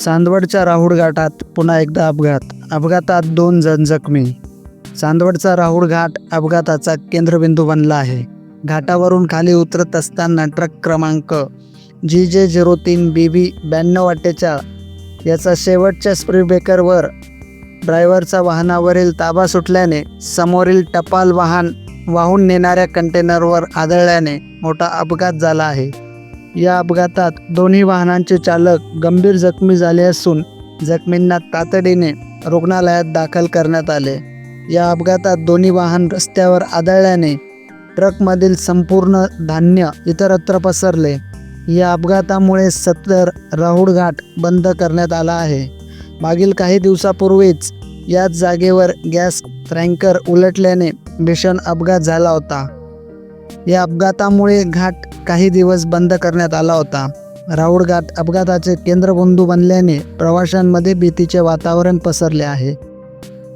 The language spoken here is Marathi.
चांदवडच्या राहुड घाटात पुन्हा एकदा अपघात. अपघातात दोन जण जखमी. चांदवडचा राहुड घाट अपघाताचा केंद्रबिंदू बनला आहे. घाटावरून खाली उतरत असताना ट्रक क्रमांक जी जे झिरो तीन बी बी ब्याण्णव अठ्ठेचाळ याचा शेवटच्या स्पीड ब्रेकरवर ड्रायव्हरचा वाहनावरील ताबा सुटल्याने समोरील टपाल वाहन वाहून नेणाऱ्या कंटेनरवर आदळल्याने मोठा अपघात झाला आहे. या अपघातात दोन्ही वाहनांचे चालक गंभीर जखमी झाले असून जखमींना तातडीने रुग्णालयात दाखल करण्यात आले. या अपघातात दोन्ही वाहन रस्त्यावर आदळल्याने ट्रकमधील संपूर्ण धान्य इतरत्र पसरले. या अपघातामुळे सत्तर राहुड घाट बंद करण्यात आला आहे. मागील काही दिवसापूर्वीच याच जागेवर गॅस टँकर उलटल्याने भीषण अपघात झाला होता. या अपघातामुळे घाट काही दिवस बंद करण्यात आला होता. राऊळघाट अपघाताचे केंद्रबिंदू बनल्याने प्रवाशांमध्ये भीतीचे वातावरण पसरले आहे.